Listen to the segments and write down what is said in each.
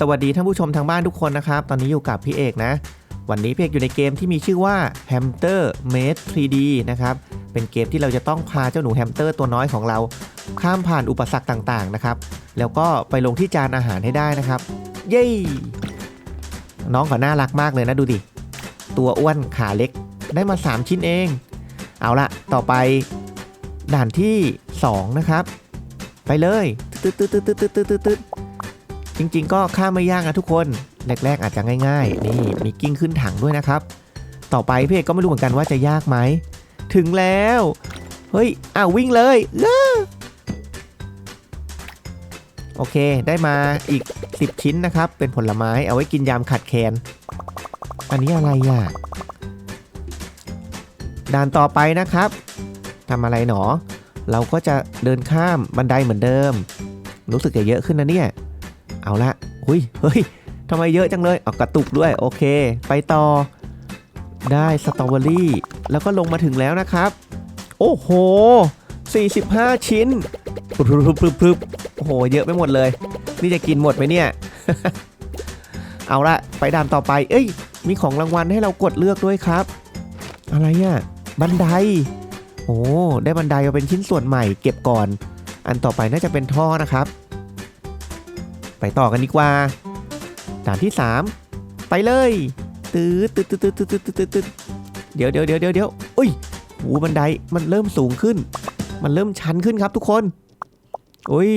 สวัสดีท่านผู้ชมทางบ้านทุกคนนะครับ ตอนนี้อยู่กับพี่เอกนะ วันนี้พี่เอกอยู่ในเกมที่มีชื่อว่า Hamster Made 3D นะครับ เป็นเกมที่เราจะต้องพาเจ้าหนูแฮมสเตอร์ตัวน้อยของเรา ข้ามผ่านอุปสรรคต่างๆนะครับ แล้วก็ไปลงที่จานอาหารให้ได้นะครับ เย้ น้องก็น่ารักมากเลยนะดูดิ ตัวอ้วนขาเล็กได้มา 3 ชิ้นเอง เอาละต่อไปด่านที่ 2 นะครับ ไปเลยตึ๊ดตึ๊ดตึ๊ดตึ๊ดตึ๊ดตึ๊ด จริงๆ ก็ข้ามไม่ยากนะทุกคน แรก ๆ อาจจะง่ายๆ นี่มีกิ้งขึ้นถังด้วยนะครับ ต่อไปพี่เอกก็ไม่รู้เหมือนกันว่าจะยากไหม ถึงแล้ว เฮ้ย อ้าววิ่งเลยเอ้อโอเค ได้มาอีก 10 ชิ้นนะครับ เป็นผลไม้เอาไว้กินยามขัดแคลน อันนี้อะไรอะด่านต่อไปนะครับทำอะไรหนอ เราก็จะเดินข้ามบันไดเหมือนเดิม รู้สึกจะเยอะขึ้นนะเนี่ย เอาละหุยเฮ้ยทำไมเยอะจังเลยออกกระตุกด้วยโอเค ไปต่อ ได้สตรอเบอรี่แล้วก็ลงมาถึงแล้วนะครับ โอ้โห 45 ชิ้นพรึบพรึบพรึบโอ้โห เยอะไปหมดเลย นี่จะกินหมดไหมเนี่ย เอาละไปด่านต่อไป เอ้ย มีของรางวัลให้เรากดเลือกด้วยครับ อะไรอะบันได โอ้ ได้บันไดมาเป็นชิ้นส่วนใหม่เก็บก่อน อันต่อไปน่าจะเป็นท่อนะครับ ไปต่อกันดีกว่าด่านที่ 3 ไปเลยตืดตืดตืดตืดตืดตืดตืดตืดเดี๋ยวเดี๋ยวเดี๋ยวเดี๋ยวเดี๋ยวอุ้ยหูบันไดมันเริ่มสูงขึ้น มันเริ่มชันขึ้นครับทุกคนอุ้ย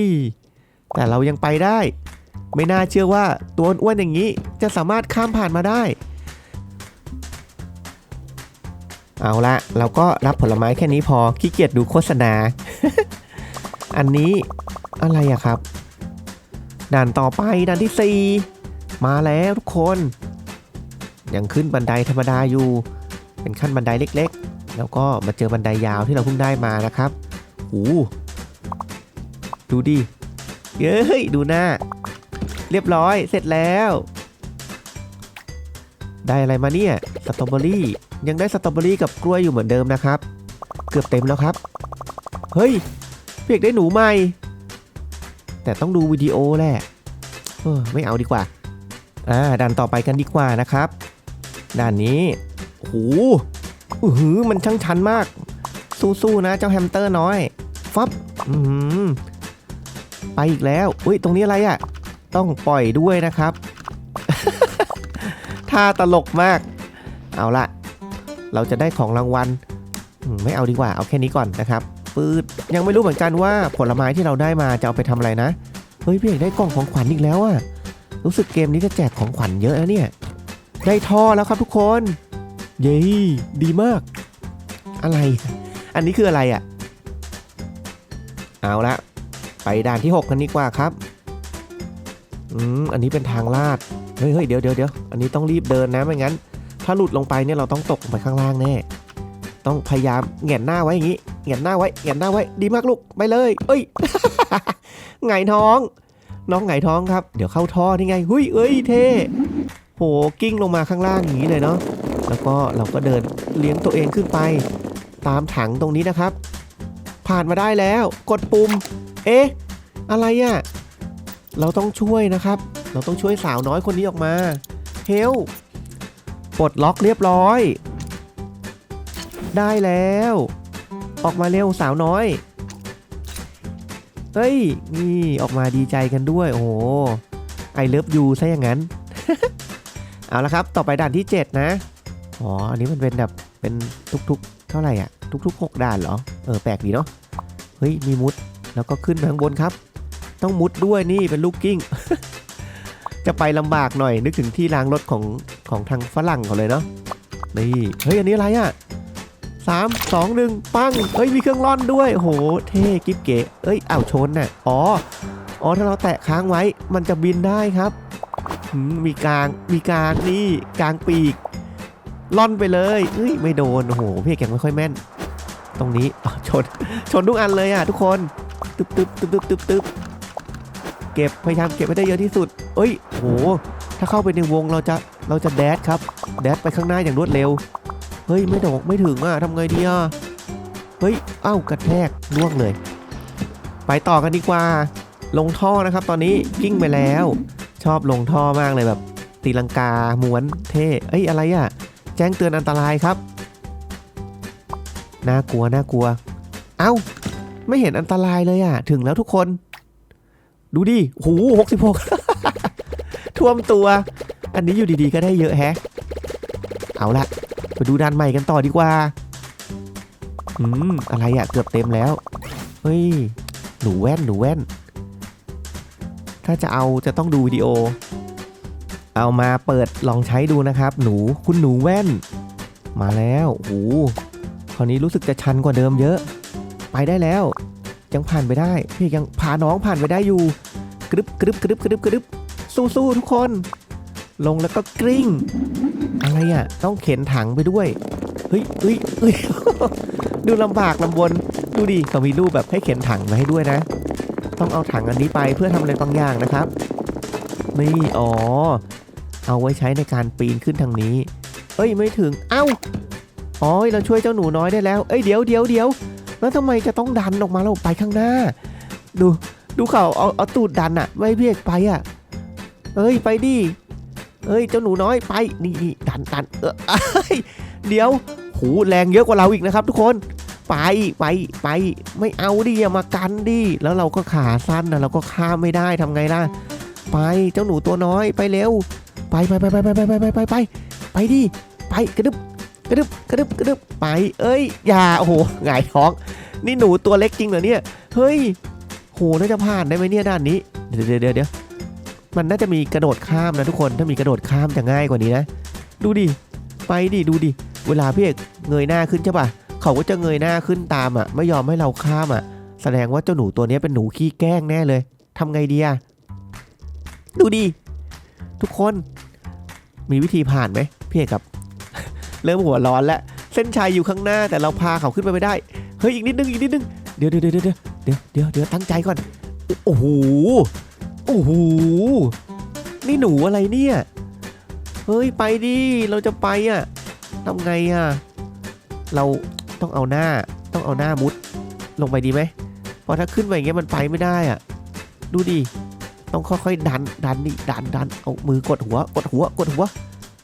แต่เรายังไปได้ ไม่น่าเชื่อว่าตัวอ้วนอย่างนี้จะสามารถข้ามผ่านมาได้ เอาละเราก็รับผลไม้แค่นี้พอขี้เกียจดูโฆษณา อันนี้อะไรอะครับ ด่านต่อไปด่านที่ 4 มาแล้วทุกคน ยังขึ้นบันไดธรรมดาอยู่ เป็นขั้นบันไดเล็กๆ แล้วก็มาเจอบันไดยาวที่เราเพิ่งได้มานะครับหูดูดิเย้ยดูหน้า เรียบร้อยเสร็จแล้ว ได้อะไรมาเนี่ยสตรอเบอรี่ยังได้สตรอเบอรี่กับกล้วยอยู่เหมือนเดิมนะครับ เกือบเต็มแล้วครับ เฮ้ยเพียกได้หนูใหม่ แต่ต้องดูวิดีโอแหละเออไม่เอาดีกว่า อ่าด่านต่อไปกันดีกว่านะครับ ด่านนี้โอ้โหอื้อหือมันช่างชันมาก สู้ๆนะเจ้าแฮมสเตอร์น้อย ฟับอือหือไปอีกแล้วอุ้ยตรงนี้อะไรอะ่ะ ต้องปล่อยด้วยนะครับท่าตลกมาก เอาละเราจะได้ของรางวัลไม่เอาดีกว่า เอาแค่นี้ก่อนนะครับ ปืดยังไม่รู้เหมือนกันว่าผลไม้ที่เราได้มาจะเอาไปทำอะไรนะ เฮ้ยพี่เอกได้กล่องของขวัญอีกแล้วอะรู้สึกเกมนี้จะแจกของขวัญเยอะนะเนี่ย ได้ท่อแล้วครับทุกคน เย้ดีมาก อะไร อันนี้คืออะไรอะเอาละไปด่านที่ 6 กันดีกว่าครับ อืม อันนี้เป็นทางลาด เฮ้ยเฮ้ยเดี๋ยวเดี๋ยวเดี๋ยวอันนี้ต้องรีบเดินนะไม่งั้น ถ้าหลุดลงไปเนี่ยเราต้องตกไปข้างล่างแน่ ต้องพยายามแหงนหน้าไว้อย่างนี้แหงนหน้าไว้แหงนหน้าไว้ดีมากลูกไปเลย เอ้ยไงยท้อง น้องไงท้องครับ เดี๋ยวเข้าท่อนี่ไงหุยเอ้ยเท่โหกิ้งลงมาข้างล่างอย่างนี้เลยเนาะแล้วก็เราก็เดินเลี้ยงตัวเองขึ้นไป ตามถังตรงนี้นะครับ ผ่านมาได้แล้ว กดปุ่ม เอ๊ะอะไรอะ่ะเราต้องช่วยนะครับ เราต้องช่วยสาวน้อยคนนี้ออกมาเฮลปลดล็อกเรียบร้อย ได้แล้ว ออกมาเร็วสาวน้อย เฮ้ย นี่ออกมาดีใจกันด้วย โอ้โหไอเลิฟยูซะอย่างนั้น เอาละครับ ต่อไปด่านที่ 7 นะ อ๋อ อันนี้มันเป็นแบบ เป็นทุกๆ เท่าไหร่อะ ทุกๆ 6 ด่านเหรอ เออ แปลกดีเนาะ เฮ้ย มีมุด แล้วก็ขึ้นไปข้างบนครับ ต้องมุดด้วยนี่เป็นลูกกิ้ง จะไปลำบากหน่อยนึกถึงที่ล้างรถของของทางฝรั่งเขาเลยเนาะ นี่ เฮ้ย อันนี้อะไรอะ สามสองหนึ่งปั้งเฮ้ยมีเครื่องร่อนด้วยโหเท่กิ๊บเก๋เอ้ยอ้าวชนน่ะอ๋ออ๋อถ้าเราแตะค้างไว้มันจะบินได้ครับมีกลางมีกลางนี่กลางปีกล่อนไปเลยเฮ้ยไม่โดนโอ้โหพี่แกงไม่ค่อยแม่น ตรงนี้ชนชนทุกอันเลยอะทุกคนตึ๊บตึ๊บตึ๊บตึ๊บตึ๊บตึ๊บเก็บพยายามเก็บให้ได้เยอะที่สุด เอ้ยโหถ้าเข้าไปในวงเราจะเราจะแดดครับแดดไปข้างหน้าอย่างรวดเร็ว เฮ้ยไม่โดกไม่ถึงอะทำไงดีอะเฮ้ยเอ้ากระแทกล่วงเลย ไปต่อกันดีกว่า ลงท่อนะครับ ตอนนี้กิ้งไปแล้ว ชอบลงท่อมากเลยแบบ ตีลังกาม้วนเท่เอ้ยอะไรอะ แจ้งเตือนอันตรายครับน่ากลัวน่ากลัว เอ้า ไม่เห็นอันตรายเลยอะ ถึงแล้วทุกคน ดูดิโหูหกสิบหกท่วมตัว อันนี้อยู่ดีๆก็ได้เยอะแฮะ เอาละ ไปดูด้านใหม่กันต่อดีกว่า อืม อะไรอะเกือบเต็มแล้ว เฮ้ย หนูแว่น หนูแว่น ถ้าจะเอาจะต้องดูวิดีโอ เอามาเปิดลองใช้ดูนะครับ หนู คุณหนูแว่น มาแล้วโอ้โหคราวนี้รู้สึกจะชันกว่าเดิมเยอะ ไปได้แล้ว ยังผ่านไปได้ พี่ยังพาน้องผ่านไปได้อยู่ กรึบกรึบกรึบกรึบกรึบสู้ๆทุกคน ลงแล้วก็กริ้ง อะไรอะ ต้องเข็นถังไปด้วย เฮ้ยเฮ้ยเฮ้ยดูลำบากลำบน ดูดิเขามีรูปแบบให้เข็นถังมาให้ด้วยนะ ต้องเอาถังอันนี้ไปเพื่อทำอะไรบางอย่างนะครับ นี่อ๋อ เอาไว้ใช้ในการปีนขึ้นทางนี้ เอ้ยไม่ถึง เอ้า อ๋อเราช่วยเจ้าหนูน้อยได้แล้ว เอ้ยเดี๋ยวเดี๋ยวเดี๋ยวแล้วทำไมจะต้องดันออกมาแล้วไปข้างหน้า ดู ดูเขาเอาเอาตูดดันอะไม่ให้พี่เอกไปอะเอ้ยไปดิ เอ้ยเจ้าหนูน้อยไปนี่ดันดันเออเดี๋ยวหูแรงเยอะกว่าเราอีกนะครับ ทุกคนไปไปไปไม่เอาดิอย่ามากันดิแล้วเราก็ขาสั้นนะเราก็ข้ามไม่ได้ทำไงล่ะ ไปเจ้าหนูตัวน้อยไปเร็ว ไปไปไปไปไปไปไปไปไปไปไปดิไปกระดึบกระดึบกระดึบกระดึบไป เอ้ยอย่าโอ้โหหงายท้อง นี่หนูตัวเล็กจริงเหรอเนี่ยเฮ้ยโหน่าจะผ่านได้ไหมเนี่ยด้านนี้เดี๋ยวเดี๋ยวเดี๋ยว มันน่าจะมีกระโดดข้ามนะทุกคนถ้ามีกระโดดข้ามจะง่ายกว่านี้นะ ดูดิไปดิดูดิเวลาพี่เอกเงยหน้าขึ้นใช่ป่ะเขาก็จะเงยหน้าขึ้นตามอะ ไม่ยอมให้เราข้ามอะ แสดงว่าเจ้าหนูตัวนี้เป็นหนูขี้แกล้งแน่เลยทำไงดีอะดูดิทุกคนมีวิธีผ่านไหมพี่เอกครับ เริ่มหัวร้อนแล้วเส้นชัยอยู่ข้างหน้าแต่เราพาเขาขึ้นไปไม่ได้เฮ้ยอีกนิดนึงอีกนิดนึงเดี๋ยวเดี๋ยวเดี๋ยวเดี๋ยวเดี๋ยวเดี๋ยวตั้งใจก่อนโอ้โห โอ้โห นี่หนูอะไรเนี่ย เฮ้ยไปดิ เราจะไปอะทำไงอะ เราต้องเอาหน้า ต้องเอาหน้ามุด ลงไปดีไหมเพราะถ้าขึ้นไปอย่างเงี้ยมันไปไม่ได้อะ ดูดิ ต้องค่อยๆดัน ดันนี่ดันดันเอามือกดหัว กดหัว กดหัว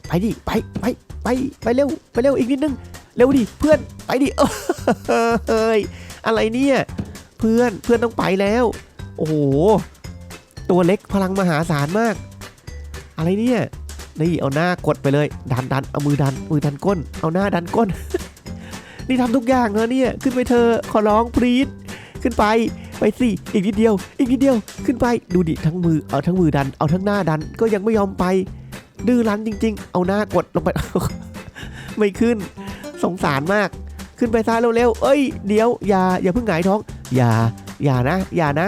ไปดิ ไป ไป ไป ไปเร็ว ไปเร็วอีกนิดนึง เร็วดิ เพื่อน ไปดิเอ้ย อะไรเนี่ย เพื่อน เพื่อนต้องไปแล้ว โอ้โห ตัวเล็กพลังมหาศาลมาก อะไรเนี่ยนี่เอาหน้ากดไปเลย ดันดันเอามือดันมือดันก้น เอาหน้าดันก้น นี่ทำทุกอย่างแล้วเนี่ยขึ้นไปเธอขอร้องพรีดขึ้นไปไปสิอีกนิดเดียว อีกนิดเดียวขึ้นไปดูดิทั้งมือเอาทั้งมือดันเอาทั้งหน้าดันก็ยังไม่ยอมไป ดื้อรั้นจริง ๆ เอาหน้ากดลงไป ไม่ขึ้น สงสารมาก ขึ้นไปซะเร็วๆเอ้ยเดี๋ยวอย่าอย่าเพิ่งหงายท้อง อย่าอย่านะ อย่านะ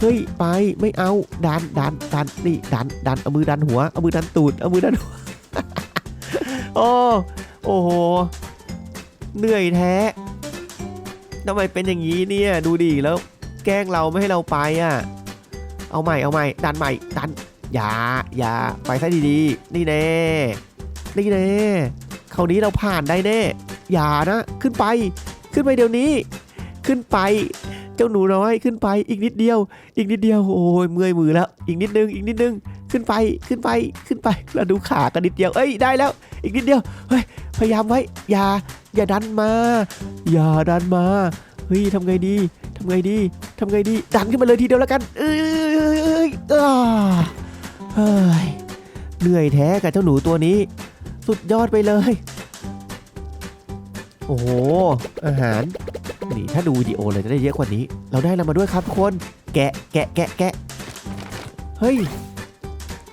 เฮ้ยไปไม่เอาดันดันดันนี่ดันดันเอามือดันหัวเอามือดันตูดเอามือดันหัวโอ้โอ้โหเหนื่อยแท้ทำไมเป็นอย่างนี้เนี่ยดูดิแล้ว แกล้งเราไม่ให้เราไปอะ เอาใหม่เอาใหม่ดันใหม่ดันอย่าอย่าไปซะดีๆนี่แน่นี่แน่คราวนี้เราผ่านได้แน่อย่านะ ขึ้นไป ขึ้นไปเดี๋ยวนี้ ขึ้นไป จ้าหนูน้อยขึ้นไปอีกนิดเดียว อีกนิดเดียวโอ้ยเมื่อยมือแล้ว อีกนิดนึงอีกนิดนึงขึ้นไปขึ้นไปขึ้นไปเราดูขากันนิดเดียวเอ้ยได้แล้ว อีกนิดเดียวเฮ้ยพยายามไว้อย่าอย่าดันมา อย่าดันมาเฮ้ยทำไงดีทำไงดีทำไงดีดันขึ้นมาเลยทีเดียวแล้วกัน เอ้ยเอ้ยเอ้ยอ้าเฮ้ยเหนื่อยแท้กับเจ้าหนูตัวนี้ สุดยอดไปเลย โอ้โหอาหาร นี่ถ้าดูวิดีโอเลยจะได้เยอะกว่านี้ เราได้อะไรมาด้วยครับทุกคน แกะแกะแกะแกะเฮ้ย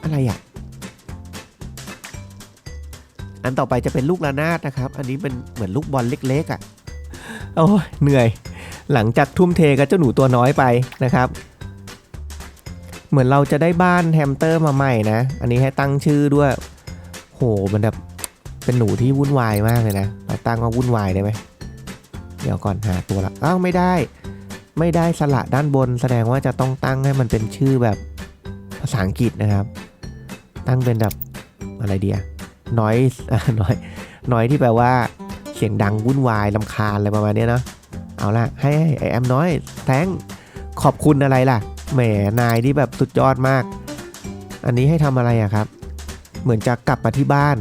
อะไรอะ อันต่อไปจะเป็นลูกระนาดนะครับ อันนี้เป็นเหมือนลูกบอลเล็กๆอะ โอ้ยเหนื่อย หลังจากทุ่มเทกับเจ้าหนูตัวน้อยไปนะครับ เหมือนเราจะได้บ้านแฮมสเตอร์มาใหม่นะ อันนี้ให้ตั้งชื่อด้วย โห มันแบบเป็นหนูที่วุ่นวายมากเลยนะ เราตั้งว่าวุ่นวายได้ไหม เดี๋ยวก่อนหาตัวละอ้าวไม่ได้ ไม่ได้สละด้านบน แสดงว่าจะต้องตั้งให้มันเป็นชื่อแบบภาษาอังกฤษนะครับ ตั้งเป็นแบบอะไรเดียน้อยน้อยน้อยที่แปลว่าเสียงดังวุ่นวายลำคาญอะไรประมาณนี้เนาะเอาละให้ไอแอมน้อยแทงขอบคุณอะไรล่ะแหมนายที่แบบสุดยอดมาก อันนี้ให้ทำอะไรอะครับ เหมือนจะกลับมาที่บ้าน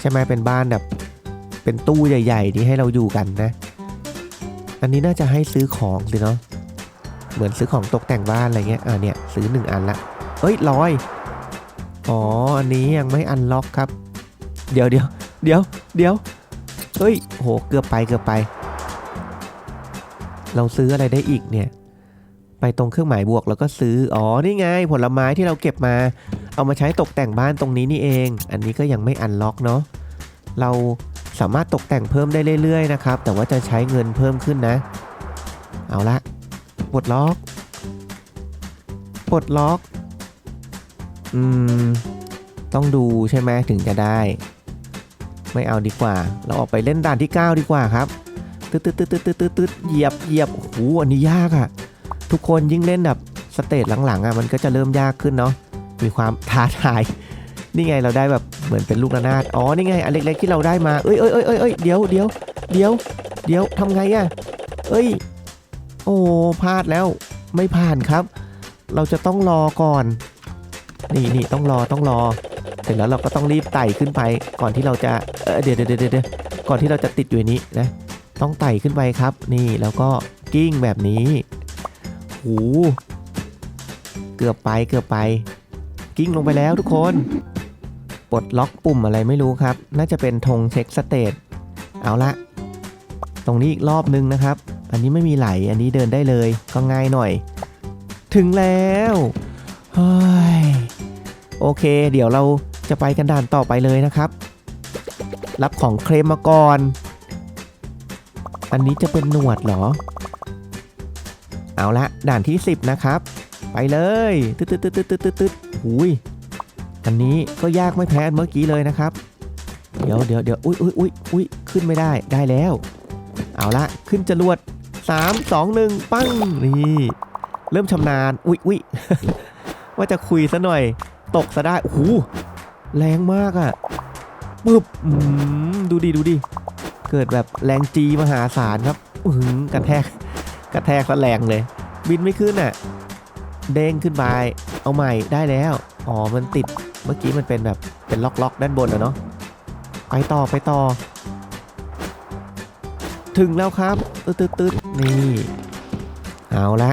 ใช่ไหมเป็นบ้านแบบ เป็นตู้ใหญ่ ๆ ที่ให้เราอยู่กันนะ อันนี้น่าจะให้ซื้อของสิเนาะเหมือนซื้อของตกแต่งบ้านอะไรเงี้ยอ่าเนี่ยซื้อหนึ่งอันละเอ้ยลอย อ๋อ อันนี้ยังไม่อันล็อกครับ เดี๋ยวเดี๋ยวเดี๋ยวเดี๋ยวเฮ้ยโหเกือบไปเกือบไป เราซื้ออะไรได้อีกเนี่ย ไปตรงเครื่องหมายบวกแล้วก็ซื้อ อ๋อ นี่ไง ผลไม้ที่เราเก็บมา เอามาใช้ตกแต่งบ้านตรงนี้นี่เอง อันนี้ก็ยังไม่อันล็อกเนาะ เรา สามารถตกแต่งเพิ่มได้เรื่อยๆนะครับ แต่ว่าจะใช้เงินเพิ่มขึ้นนะ เอาละปลดล็อกปลดล็อก อืม ต้องดูใช่ไหมถึงจะได้ ไม่เอาดีกว่า เราออกไปเล่นด่านที่ 9 ดีกว่าครับตึ๊ดตึ๊ดตึ๊ดตึ๊ดตึ๊ดตึ๊ดตึ๊ดเหยียบเหยียบโอ้โหอันนี้ยากอะทุกคนยิ่งเล่นแบบสเตจหลังๆอะมันก็จะเริ่มยากขึ้นเนาะมีความท้าทาย นี่ไงเราได้แบบ เหมือนเป็นลูกระนาด อ๋อ นี่ไง อันเล็กๆที่เราได้มา เอ้ยเอ้ยเอ้ยเอ้ยเดี๋ยวเดี๋ยวเดี๋ยวเดี๋ยวทำไงอะเอ้ย โอ้พลาดแล้ว ไม่ผ่านครับ เราจะต้องรอก่อน นี่นี่ต้องรอต้องรอ เสร็จแล้วเราก็ต้องรีบไต่ขึ้นไป ก่อนที่เราจะ เออเดี๋ยวเดี๋ยวเดี๋ยวเดี๋ยวก่อนที่เราจะติดอยู่ในนี้นะ ต้องไต่ขึ้นไปครับ นี่แล้วก็กิ้งแบบนี้หูเกือบไปเกือบไป กิ้งลงไปแล้วทุกคน ปลดล็อกปุ่มอะไรไม่รู้ครับ น่าจะเป็นธงเช็คสเตตเอาละ ตรงนี้อีกรอบนึงนะครับ อันนี้ไม่มีไหล อันนี้เดินได้เลย ก็ง่ายหน่อย ถึงแล้วเฮ้ยโอเค เดี๋ยวเราจะไปกันด่านต่อไปเลยนะครับ รับของเคลมมาก่อน อันนี้จะเป็นหนวดเหรอ เอาละด่านที่ 10 นะครับ ไปเลย ตึ๊ดตึ๊ดตึ๊ดตึ๊ดตึ๊ดตึ๊ดตึ๊ดหุย อันนี้ก็ยากไม่แพ้เมื่อกี้เลยนะครับ เดี๋ยวเดี๋ยวเดี๋ยวอุ้ยอุ้ยอุ้ยอุ้ยขึ้นไม่ได้ได้แล้ว เอาละขึ้นจรวด3 2 1 ปั้งนี่เริ่มชำนาญอุ้ยอุ้ยว่าจะคุยซะหน่อย ตกซะได้โอ้โหแรงมากอะ่ะปึ๊บดูดิดูดิเกิดแบบแรงจีมหาศาลครับอือหือกระแทกกระแทกซะแรงเลย บินไม่ขึ้นอะ เด้งขึ้นไป เอาใหม่ได้แล้ว อ๋อ มันติด เมื่อกี้มันเป็นแบบเป็นล็อกล็อกๆด้านบนอะเนาะ ไปต่อไปต่อ ถึงแล้วครับตึ๊ดตึ๊ดตึ๊ดนี่ เอาละ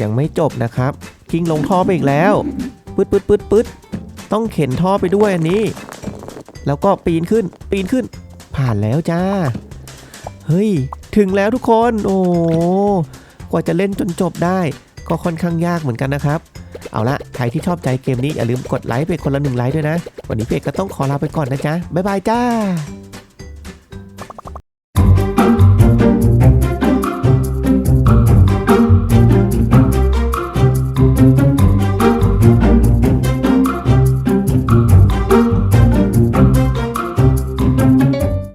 ยังไม่จบนะครับกิ้งลงท่อไปอีกแล้วปึ๊ดปึ๊ดปึ๊ดปึ๊ดต้องเข็นท่อไปด้วยอันนี้ แล้วก็ปีนขึ้น ปีนขึ้น ผ่านแล้วจ้า เฮ้ย ถึงแล้วทุกคน โอ้ กว่าจะเล่นจนจบได้ ก็ค่อนข้างยากเหมือนกันนะครับ เอาละใครที่ชอบใจเกมนี้อย่าลืมกดไลค์ไปคนละหนึ่งไลค์ด้วยนะ วันนี้เพจก็ต้องขอลาไปก่อนนะจ๊ะบ๊ายบายจ้า